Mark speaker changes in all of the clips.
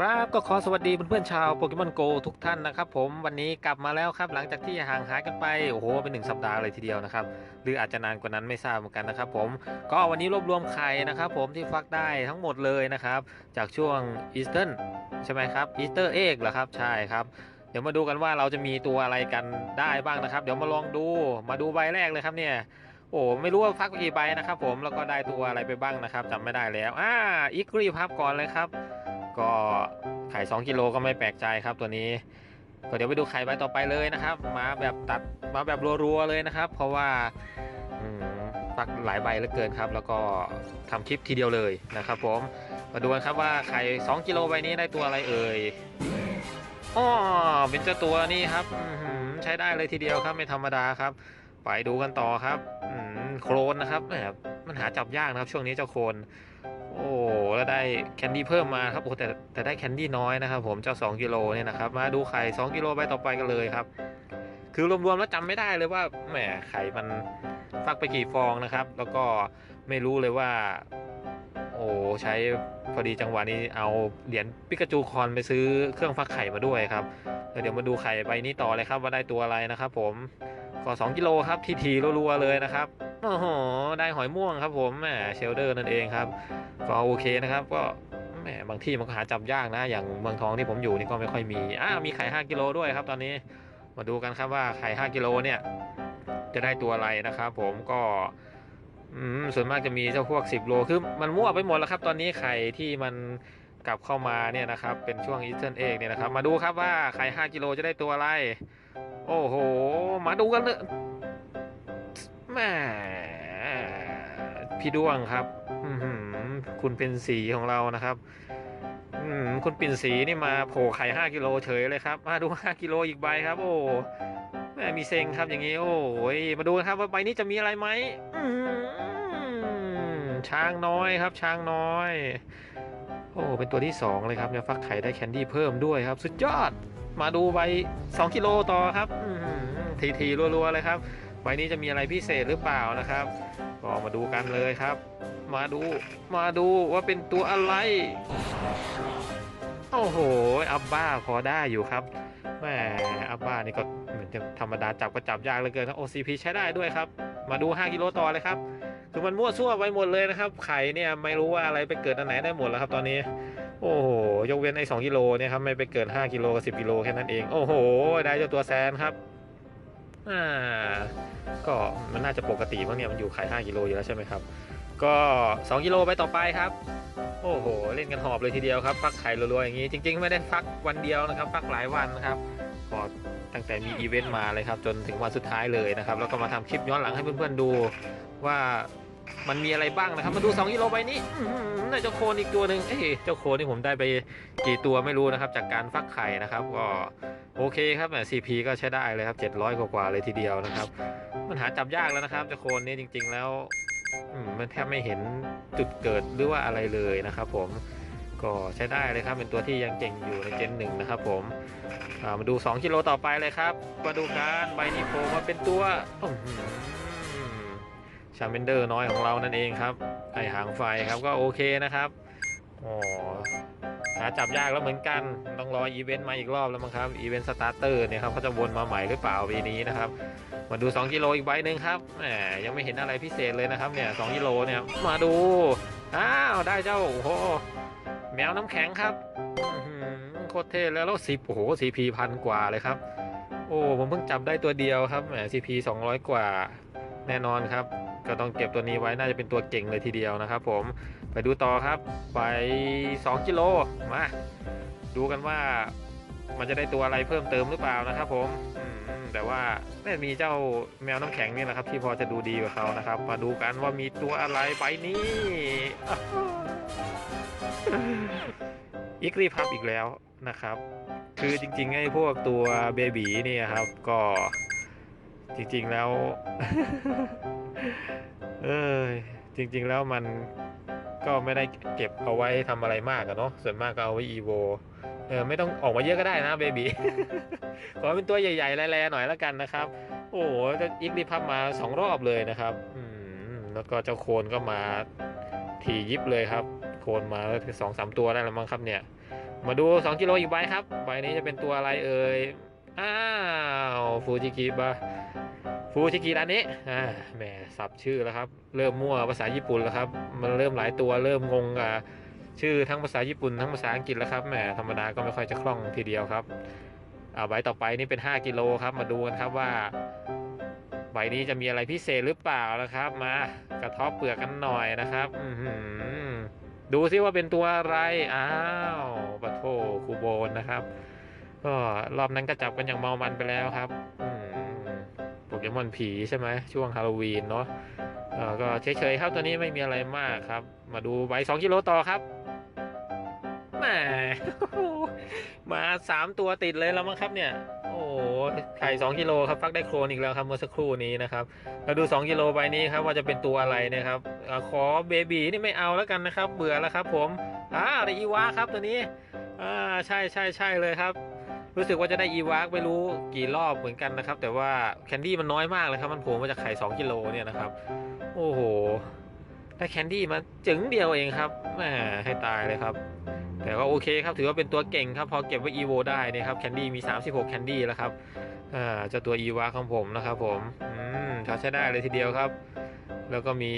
Speaker 1: ครับก็ขอสวัสดีเพื่อนๆชาวโปเกมอนโกทุกท่านนะครับผมวันนี้กลับมาแล้วครับหลังจากที่ห่างหายกันไปโอ้โหเป็นหนึ่งสัปดาห์เลยทีเดียวนะครับหรืออาจจะนานกว่านั้นไม่ทราบเหมือนกันนะครับผมก็วันนี้รวบรวมไข่นะครับผมที่ฟักได้ทั้งหมดเลยนะครับจากช่วงอีสเทิร์นใช่ไหมครับอีสเตอร์เอ็กเหรอครับใช่ครับเดี๋ยวมาดูกันว่าเราจะมีตัวอะไรกันได้บ้างนะครับ เดี๋ยวมาลองดูมาดูใบแรกเลยครับเนี่ยโอ้ไม่รู้ว่าฟักกี่ใบนะครับผมแล้วก็ได้ตัวอะไรไปบ้างนะครับจำไม่ได้แล้วอ่าอีกรีพับก่อนเลยครับ ก็ไข่2กิโลก็ไม่แปลกใจครับตัวนี้ ก็เดี๋ยวไปดูไข่ใบต่อไปเลยนะครับ มาแบบตัดมาแบบรัวๆเลยนะครับ เพราะว่าฟักหลายใบเหลือเกินครับ แล้วก็ทำคลิปทีเดียวเลยนะครับผมมาดูกันครับว่าไข่2กิโลใบนี้ได้ตัวอะไรเอ่ยอ๋อเป็นเจ้าตัวนี้ครับใช้ได้เลยทีเดียวครับไม่ธรรมดาครับ ไปดูกันต่อครับโครนนะครับแหมมันหาจับยากนะครับ ช่วงนี้เจ้าโครนโอ้แล้วได้แคนดี้เพิ่มมาครับโอ้แต่แต่ได้แคนดี้น้อยนะครับ ผมเจ้า2กิโลเนี่ยนะครับ มาดูไข่2กิโลใบต่อไปกันเลยครับ คือรวมๆแล้วจำไม่ได้เลยว่าแหมไข่มันฟักไปกี่ฟองนะครับ แล้วก็ไม่รู้เลยว่า โอ้ใช้พอดีจังหวะนี้เอาเหรียญปิกาจูคอนไปซื้อเครื่องฟักไข่มาด้วยครับเดี๋ยวมาดูไข่ใบนี้ต่อเลยครับว่าได้ตัวอะไรนะครับ ผม ก็2กิโลครับทีทีรัวๆเลยนะครับโอ้โหได้หอยม่วงครับผมแหมเชลเดอร์นั่นเองครับก็โอเคนะครับก็แหมบางที่มันก็หาจับยากนะ อย่างเมืองทองที่ผมอยู่นี่ก็ไม่ค่อยมีอ่ามีไข่ 5 กิโลด้วยครับตอนนี้มาดูกันครับว่าไข่ 5 กิโลเนี่ยจะได้ตัวอะไรนะครับผมก็อืมส่วนมากจะมีเจ้าพวก 10 โลคือมันมั่วไปหมดแล้วครับ ตอนนี้ไข่ที่มันกลับเข้ามาเนี่ยนะครับเป็นช่วงอีสเทิร์นเอกเนี่ยนะครับมาดูครับว่าไข่ 5 กิโลจะได้ตัวอะไร โอ้โห มาดูกันเลยแหมพี่ด้วงครับ คุณเป็นสีของเรานะครับคุณปิ่นสีนี่มาโผล่ไข่5กิโลเฉยเลยครับ มาดู5กิโลอีกใบครับ โอ้แม่มีเซ็งครับอย่างนี้ โอ้ยมาดูกันครับว่าใบนี้จะมีอะไรไหม ช้างน้อยครับ ช้างน้อย โอ้เป็นตัวที่ 2 เลยครับเนี่ยฟักไข่ได้แคนดี้เพิ่มด้วยครับ สุดยอดมาดูใบ2กิโลต่อครับทีทีๆรัวๆเลยครับใบนี้จะมีอะไรพิเศษหรือเปล่านะครับก็มาดูกันเลยครับ มาดูมาดูว่าเป็นตัวอะไรโอ้โห อับบ้าพอได้อยู่ครับแหมอับบ้านี่ก็เหมือนจะธรรมดาจับก็จับยากเหลือเกินครับ OCP ใช้ได้ด้วยครับ มาดู 5 กิโลต่อเลยครับ คือมันมั่วซั่วไปหมดเลยนะครับ ไข่เนี่ยไม่รู้ว่าอะไรไปเกิดอันไหนได้หมดแล้วครับตอนนี้ โอ้โห ยกเว้นไอ้2กิโลเนี่ยครับไม่ไปเกิด5กิโลกับ10กิโลแค่นั้นเอง โอ้โห ได้เจ้าตัวแซนครับอ่าก็มันน่าจะปกติมั้งเนี่ยมันอยู่ไขาย5กิโลอยู่แล้วใช่ไหมครับ ก็2กิโลไปต่อไปครับ โอ้โห เล่นกันหอบเลยทีเดียวครับฟักไข่รัวๆอย่างนี้จริง ๆ ไม่ได้ฟักวันเดียวนะครับฟักหลายวันนะครับก็ตั้งแต่มีอีเวนต์มาเลยครับจนถึงวันสุดท้ายเลยนะครับ แล้วก็มาทำคลิปย้อนหลังให้เพื่อนๆดูว่า มันมีอะไรบ้างนะครับ มาดู2กิโลใบนี้อื้อหือได้เจ้าโคนอีกตัวหนึ่งเอ้ยเจ้าโคนนี่ผมได้ไปกี่ตัวไม่รู้นะครับ จากการฟักไข่นะครับ ก็โอเคครับแหม CP ก็ใช้ได้เลยครับ700 กว่าๆเลยทีเดียวนะครับ มันหาจับยากแล้วนะครับเจ้าโคนนี่จริง ๆ แล้วมันแทบไม่เห็นจุดเกิดหรือว่าอะไรเลยนะครับผมก็ใช้ได้เลยครับ เป็นตัวที่ยังเก่งอยู่ในเจนหนึ่งนะครับผมมาดู2กิโลต่อไปเลยครับ มาดูการใบนี้โผล่มาเป็นตัว ชาเมนเดอร์น้อยของเรานั่นเองครับไอหางไฟครับก็โอเคนะครับอ๋อหาจับยากแล้วเหมือนกัน ต้องรออีเวนต์มาอีกรอบแล้วมั้งครับอีเวนต์สตาร์เตอร์เนี่ยครับเขาจะวนมาใหม่หรือเปล่าปีนี้นะครับ มาดู 2 กิโลอีกใบหนึ่งครับแหมยังไม่เห็นอะไรพิเศษเลยนะครับเนี่ยสกิโลเนี่ยมาดูอ้าวได้เจ้าโอ้โหแมวน้ำแข็งครับโคตรเท่แล้วแล้วสิบโอ้โหซีพีพันกว่าเลยครับ โอ้ผมเพิ่งจับได้ตัวเดียวครับแหมซีพีสองร้อยกว่า แน่นอนครับ ก็ต้องเก็บตัวนี้ไว้น่าจะเป็นตัวเก่งเลยทีเดียวนะครับ ผมไปดูต่อครับ ไป 2กิโลมาดูกันว่ามันจะได้ตัวอะไรเพิ่มเติมหรือเปล่านะครับ ผมแต่ว่าน่าจะมีเจ้าแมวน้ำแข็งนี่นะครับ ที่พอจะดูดีกว่าเขานะครับ มาดูกันว่ามีตัวอะไรไปนี้อีกรีพับอีกแล้วนะครับ คือจริงๆไอ้พวกตัวเบบีเนี่ยครับ ก็ จริงๆแล้ว เออจริง ๆแล้วมันก็ไม่ได้เก็บเอาไว้ทำอะไรมากอะเนาะส่วนมากก็เอาไว้อีโวเออไม่ต้องออกมาเยอะก็ได้นะเบบีขอเป็นตัวใหญ่ๆแร่ๆหน่อยแล้วกันนะครับ โอ้โหจะอีกรีพับมาสองรอบเลยนะครับอืมแล้วก็เจ้าโคนก็มาถี่ยิบเลยครับ โคนมาสองสามตัวได้แล้วมั้งครับเนี่ย มาดู2กิโลอีกใบครับใบนี้จะเป็นตัวอะไรเอ่ย อ้าวฟูจิกิบะฟูจิกิร้านนี้อ่าแหมสับชื่อแล้วครับ เริ่มมั่วภาษาญี่ปุ่นแล้วครับ มันเริ่มหลายตัวเริ่มงงอะชื่อทั้งภาษาญี่ปุ่นทั้งภาษาอังกฤษแล้วครับแหมธรรมดาก็ไม่ค่อยจะคล่องทีเดียวครับเอาใบต่อไปนี่เป็น 5 กิโลครับ มาดูกันครับว่าใบนี้จะมีอะไรพิเศษหรือเปล่านะครับ มากระเทบเปลือกกันหน่อยนะครับอือหือดูซิว่าเป็นตัวอะไรอ้าวปะโทคูโบนนะครับ ก็รอบนั้นก็จับกันอย่างเมามันไปแล้วครับโปเกมอนผีใช่ไหมช่วงฮาโลวีนเนาะก็เฉยๆครับตัวนี้ไม่มีอะไรมากครับ มาดูใบ2กิโลต่อครับแหมมาสามตัวติดเลยแล้วมั้งครับเนี่ย โอ้โหไข่2กิโลครับฟักได้โครนอีกแล้วครับเมื่อสักครู่นี้นะครับมาดู2กิโลใบนี้ครับว่าจะเป็นตัวอะไรนะครับขอเบบีนี่ไม่เอาแล้วกันนะครับ เบื่อแล้วครับ ผมอ่าอะได้อีวาครับตัวนี้อ่าใช่ใช่ใช่เลยครับ รู้สึกว่าจะได้อีวากไม่รู้กี่รอบเหมือนกันนะครับ แต่ว่าแคนดี้มันน้อยมากเลยครับ มันโผล่มาจากไข่2กิโลเนี่ยนะครับ โอ้โหได้แคนดี้มาจึงเดียวเองครับแหมให้ตายเลยครับ แต่ก็โอเคครับ ถือว่าเป็นตัวเก่งครับ พอเก็บไว้อีโวได้เนะครับแคนดี้มี 36แคนดี้แล้วครับอ่าเจ้าตัวอีวาของผมนะครับผมอืมใช้ได้เลยทีเดียวครับ แล้วก็มี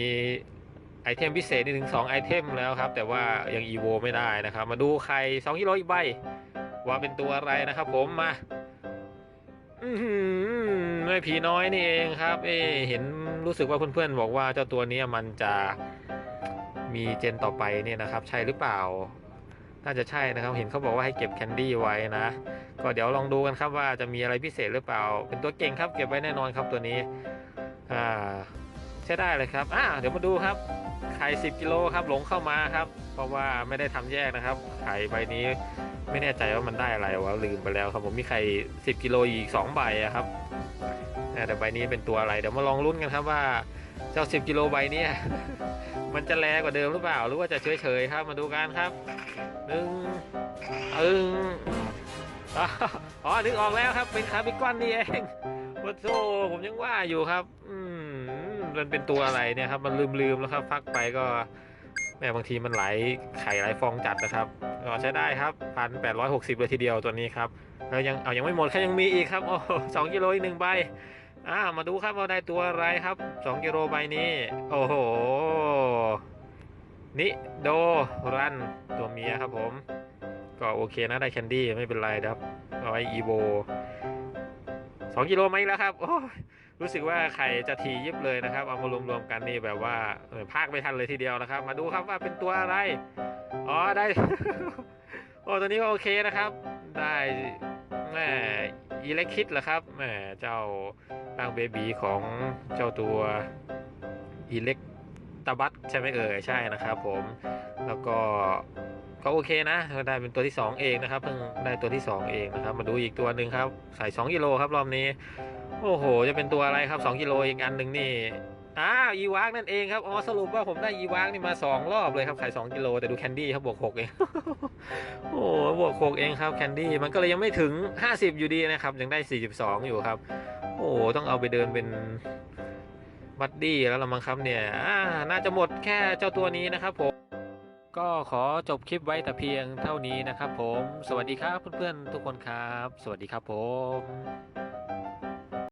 Speaker 1: ไอเทมพิเศษนี่ถึง2ไอเทมแล้วครับ แต่ว่ายังอีโวไม่ได้นะครับ มาดูไข่2กิโลอีกใบ ว่าเป็นตัวอะไรนะครับผมมาอือหือไม่ผีน้อยนี่เองครับ เอเห็นรู้สึกว่าเพื่อนๆบอกว่าเจ้าตัวนี้มันจะมีเจนต่อไปเนี่ยนะครับ ใช่หรือเปล่า น่าจะใช่นะครับ เห็นเขาบอกว่าให้เก็บแคนดี้ไว้นะ ก็เดี๋ยวลองดูกันครับว่าจะมีอะไรพิเศษหรือเปล่า เป็นตัวเก่งครับ เก็บไว้แน่นอนครับตัวนี้ อ่า ใช้ได้เลยครับ อ่า เดี๋ยวมาดูครับ ไข่10กิโลครับหลงเข้ามาครับ เพราะว่าไม่ได้ทำแยกนะครับ ไข่ใบนี้ไม่แน่ใจว่ามันได้อะไรวะลืมไปแล้วครับผมมีไข่10กิโลอีก2ใบครับแต่ใบนี้เป็นตัวอะไรเดี๋ยวมาลองลุ้นกันครับว่าเจ้า10กิโลใบนี้มันจะแรงกว่าเดิมหรือเปล่า หรือว่าจะเฉยๆครับมาดูกันครับหนึ่งอึงอ๋อนึกออกแล้วครับเป็นคาร์บิคอนนี่เองโอ้โหผมยังว่าอยู่ครับอืม มันเป็นตัวอะไรเนี่ยครับ มันลืมๆแล้วครับพักไปก็แม่บางทีมันไหลไข่ไหลฟองจัดนะครับก็ใช้ได้ครับพันแปดร้อยหกสิบเลยทีเดียวตัวนี้ครับแล้วยังเอายังไม่หมดแค่ยังมีอีกครับโอ้สองกิโลอีกหนึ่งใบอ่ามาดูครับว่าได้ตัวอะไรครับสองกิโลใบนี้ โอ้โหนิโดรันตัวเมียครับผม ก็โอเคนะได้แคนดี้ไม่เป็นไรครับเอาไว้อีโวสองกิโลไหมแล้วครับโอ้ รู้สึกว่าไข่จะทียิบเลยนะครับ เอามารวมๆกันนี่แบบว่าเออพากไม่ทันเลยทีเดียวนะครับ มาดูครับว่าเป็นตัวอะไร อ๋อได้ โอ้ตัวนี้ก็โอเคนะครับ ได้แม่อีเล็กคิดเหรอครับแม่เจ้าร่างเบบีของเจ้าตัวอีเล็กตาบัตใช่ไหมเอ่ยใช่นะครับผมแล้วก็ก็โอเคนะได้เป็นตัวที่ 2 เองนะครับเพิ่งได้ตัวที่ 2 เองนะครับ มาดูอีกตัวหนึ่งครับใส่2กิโลครับรอบนี้ โอ้โห จะเป็นตัวอะไรครับ2กิโลอีกอันหนึ่งนี่อ้าวอีวากนั่นเองครับ อ๋อสรุปว่าผมได้อีวากนี่มา 2 รอบเลยครับไข่2กิโลแต่ดูแคนดี้ครับบวก6เอง โอ้โหบวก6เองครับแคนดี้มันก็เลยยังไม่ถึง 50 อยู่ดีนะครับ ยังได้ 42 อยู่ครับ โอ้โหต้องเอาไปเดินเป็นบัดดี้แล้วละมั้งครับเนี่ยน่าจะหมดแค่เจ้าตัวนี้นะครับผม ก็ขอจบคลิปไว้แต่เพียงเท่านี้นะครับผม สวัสดีครับเพื่อนๆทุกคนครับ สวัสดีครับผม